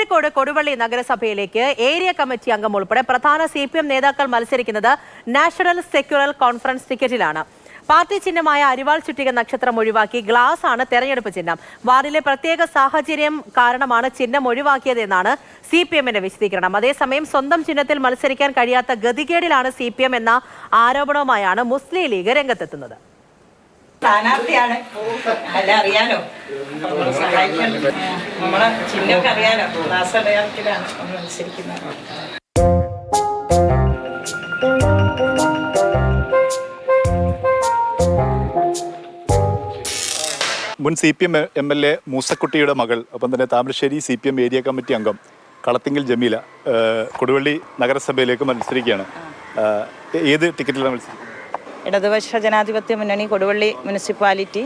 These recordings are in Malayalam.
കോഴിക്കോട് കൊടുവള്ളി നഗരസഭയിലേക്ക് ഏരിയ കമ്മിറ്റി അംഗം ഉൾപ്പെടെ പ്രധാന സി പി എം നേതാക്കൾ മത്സരിക്കുന്നത് നാഷണൽ സെക്യുലർ കോൺഫറൻസ് ടിക്കറ്റിലാണ് പാർട്ടി ചിഹ്നമായ അരിവാൾ ചുറ്റിക നക്ഷത്രം ഒഴിവാക്കി ഗ്ലാസ് ആണ് തെരഞ്ഞെടുപ്പ് ചിഹ്നം. വാർഡിലെ പ്രത്യേക സാഹചര്യം കാരണമാണ് ചിഹ്നം ഒഴിവാക്കിയതെന്നാണ് സി പി എമ്മിന്റെ വിശദീകരണം. അതേസമയം സ്വന്തം ചിഹ്നത്തിൽ മത്സരിക്കാൻ കഴിയാത്ത ഗതികേടിലാണ് സി പി എം എന്ന ആരോപണവുമായാണ് മുസ്ലിം ലീഗ് രംഗത്തെത്തുന്നത്. സ്ഥാനാർത്ഥിയാണ്. അല്ല അറിയാലോ. നമ്മൾ ചിഹ്നമൊക്കെ അറിയാലോ. നമ്മൾ മുൻ C P M M L A മൂസക്കുട്ടിയുടെ മകൾ ഒപ്പം തന്നെ Thamarassery C P M area committee അംഗം കളത്തിങ്കൽ ജമീല കൊടുവള്ളി നഗരസഭയിലേക്ക് മത്സരിക്കുകയാണ്. ഏത് ടിക്കറ്റിലാണ് മത്സരിക്കുന്നത്? ഇടതുപക്ഷ ജനാധിപത്യ മുന്നണി കൊടുവള്ളി മുനിസിപ്പാലിറ്റി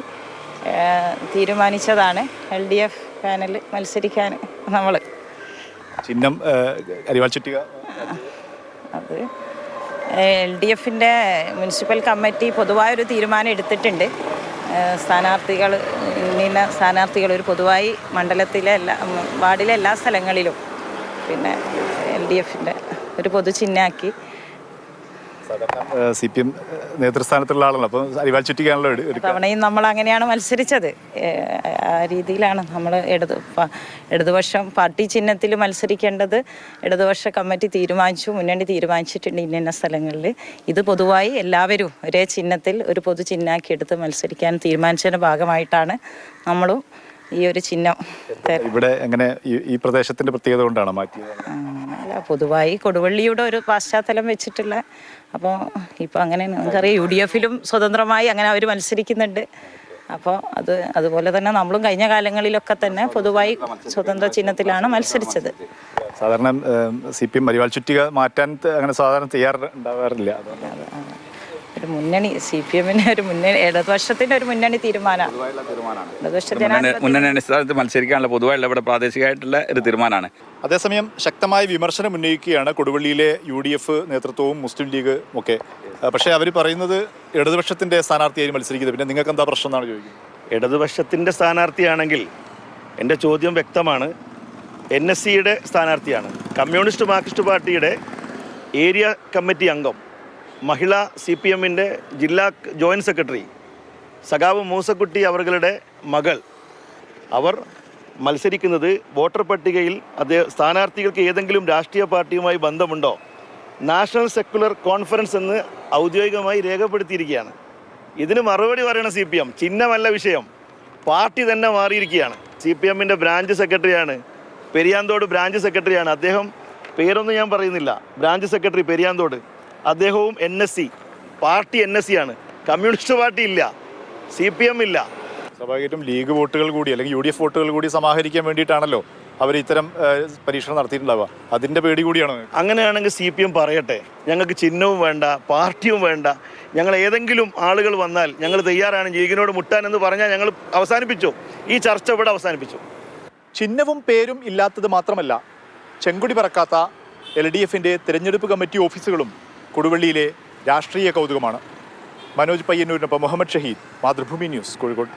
തീരുമാനിച്ചതാണ് എൽ ഡി എഫ് പാനലിൽ മത്സരിക്കാൻ നമ്മൾ ചിഹ്നം ചുറ്റിക. അത് എൽ ഡി എഫിന്റെ മുനിസിപ്പൽ കമ്മിറ്റി പൊതുവായൊരു തീരുമാനം എടുത്തിട്ടുണ്ട്. സ്ഥാനാർത്ഥികൾ ഇന്ന സ്ഥാനാർത്ഥികൾ ഒരു പൊതുവായി മണ്ഡലത്തിലെ എല്ലാ വാർഡിലെ എല്ലാ സ്ഥലങ്ങളിലും പിന്നെ എൽ ഡി എഫിന്റെ ഒരു പൊതു ചിഹ്നമാക്കി സാധാരണ സി പി എം നേതൃസ്ഥാനത്തുള്ള ആളാണ് അപ്പോൾ അരിവാൾ ചുറ്റിക്കാനുള്ള തവണയും നമ്മൾ അങ്ങനെയാണ് മത്സരിച്ചത് ആ രീതിയിലാണ് നമ്മൾ ഇടത് ഇടതുപക്ഷം പാർട്ടി ചിഹ്നത്തിൽ മത്സരിക്കേണ്ടത്. ഇടതുപക്ഷ കമ്മിറ്റി തീരുമാനിച്ചു മുന്നണി തീരുമാനിച്ചിട്ടുണ്ട് ഇന്ന സ്ഥലങ്ങളിൽ ഇത് പൊതുവായി എല്ലാവരും ഒരേ ചിഹ്നത്തിൽ ഒരു പൊതു ചിഹ്നമാക്കി എടുത്ത് മത്സരിക്കാൻ തീരുമാനിച്ചതിന്റെ ഭാഗമായിട്ടാണ് നമ്മളും ഈ ഒരു ചിഹ്നം ഇവിടെ എങ്ങനെ ഈ- പ്രദേശത്തിന്റെ പ്രദേശത്തിന്റെ പ്രത്യേകത കൊണ്ടാണ് മാറ്റിയത്? പൊതുവായി കൊടുവള്ളിയുടെ ഒരു പശ്ചാത്തലം വെച്ചിട്ടുള്ള അപ്പോൾ ഇപ്പോൾ അങ്ങനെ നമുക്കറിയാം യു ഡി എഫിലും സ്വതന്ത്രമായി അങ്ങനെ അവർ മത്സരിക്കുന്നുണ്ട്. അപ്പോൾ അത് അതുപോലെ തന്നെ നമ്മളും കഴിഞ്ഞ കാലങ്ങളിലൊക്കെ തന്നെ പൊതുവായി സ്വതന്ത്ര ചിഹ്നത്തിലാണ് മത്സരിച്ചത്. സാധാരണ സി പി എം മരിവാൾ ചുറ്റിക മാറ്റാൻ അങ്ങനെ സാധാരണ തയ്യാറുണ്ടാവാറില്ല. ഒരു മുന്നണി സി പി എമ്മിന് ഒരു മുന്നണി ഇടതുപക്ഷത്തിന്റെ ഒരു മുന്നണി തീരുമാനമാണ്. മുന്നണി അടിസ്ഥാനത്തിൽ മത്സരിക്കാനുള്ള പൊതുവായുള്ള ഇവിടെ പ്രാദേശികമായിട്ടുള്ള ഒരു തീരുമാനമാണ്. അതേസമയം ശക്തമായ വിമർശനം ഉന്നയിക്കുകയാണ് കൊടുവള്ളിയിലെ യു ഡി എഫ് നേതൃത്വവും മുസ്ലിം ലീഗ് ഒക്കെ. പക്ഷേ അവർ പറയുന്നത് ഇടതുപക്ഷത്തിന്റെ സ്ഥാനാർത്ഥിയായി മത്സരിക്കുന്നത്. പിന്നെ നിങ്ങൾക്ക് എന്താ പ്രശ്നം എന്നാണ് ചോദിക്കുന്നത്? ഇടതുപക്ഷത്തിന്റെ സ്ഥാനാർത്ഥിയാണെങ്കിൽ എന്റെ ചോദ്യം വ്യക്തമാണ്. എൻ എസ് സിയുടെ സ്ഥാനാർത്ഥിയാണ്. കമ്മ്യൂണിസ്റ്റ് മാർക്സിസ്റ്റ് പാർട്ടിയുടെ ഏരിയ കമ്മിറ്റി അംഗം. മഹിള സി പി എമ്മിന്റെ ജില്ലാ ജോയിന്റ് സെക്രട്ടറി സഖാവ് മൂസക്കുട്ടി അവരുടെ മകൾ. അവർ മത്സരിക്കുന്നത് വോട്ടർ പട്ടികയിൽ അദ്ദേഹം സ്ഥാനാർത്ഥികൾക്ക് ഏതെങ്കിലും രാഷ്ട്രീയ പാർട്ടിയുമായി ബന്ധമുണ്ടോ? നാഷണൽ സെക്കുലർ കോൺഫറൻസ് എന്ന് ഔദ്യോഗികമായി രേഖപ്പെടുത്തിയിരിക്കുകയാണ്. ഇതിന് മറുപടി പറയണം സി പി എം. ചിഹ്നമല്ല വിഷയം. പാർട്ടി തന്നെ മാറിയിരിക്കുകയാണ്. സി പി എമ്മിന്റെ ബ്രാഞ്ച് സെക്രട്ടറിയാണ്. പെരിയാന്തോട് ബ്രാഞ്ച് സെക്രട്ടറിയാണ്. അദ്ദേഹം പേരൊന്നും ഞാൻ പറയുന്നില്ല. Branch secretary Periyanthod. അദ്ദേഹവും N S C party N S C ആണ്. കമ്മ്യൂണിസ്റ്റ് പാർട്ടി ഇല്ല. സി പി എം ഇല്ല. സ്വാഭാവികമായിട്ടും ലീഗ് വോട്ടുകൾ കൂടി അല്ലെങ്കിൽ യു ഡി എഫ് വോട്ടുകൾ കൂടി സമാഹരിക്കാൻ വേണ്ടിയിട്ടാണല്ലോ അവർ ഇത്തരം പരീക്ഷണം നടത്തിയിട്ടുണ്ടാവുക. അതിന്റെ പേടി കൂടിയാണ് അങ്ങനെയാണെങ്കിൽ സി പി എം പറയട്ടെ. ഞങ്ങൾക്ക് ചിഹ്നവും വേണ്ട പാർട്ടിയും വേണ്ട. ഞങ്ങൾ ഏതെങ്കിലും ആളുകൾ വന്നാൽ ഞങ്ങൾ തയ്യാറാണ് ലീഗിനോട് മുട്ടാനെന്ന് പറഞ്ഞാൽ ഞങ്ങൾ അവസാനിപ്പിച്ചു. ഈ ചർച്ച ഇവിടെ അവസാനിപ്പിച്ചു. ചിഹ്നവും പേരും ഇല്ലാത്തത് മാത്രമല്ല ചെങ്കുടി പറക്കാത്ത എൽ ഡി എഫിന്റെ തിരഞ്ഞെടുപ്പ് കമ്മിറ്റി ഓഫീസുകളും കൊടുവള്ളിയിലെ രാഷ്ട്രീയ കൗതുകമാണ്. മനോജ് പയ്യന്നൂരിനൊപ്പം മുഹമ്മദ് ഷഹീദ് മാതൃഭൂമി ന്യൂസ് കോഴിക്കോട്.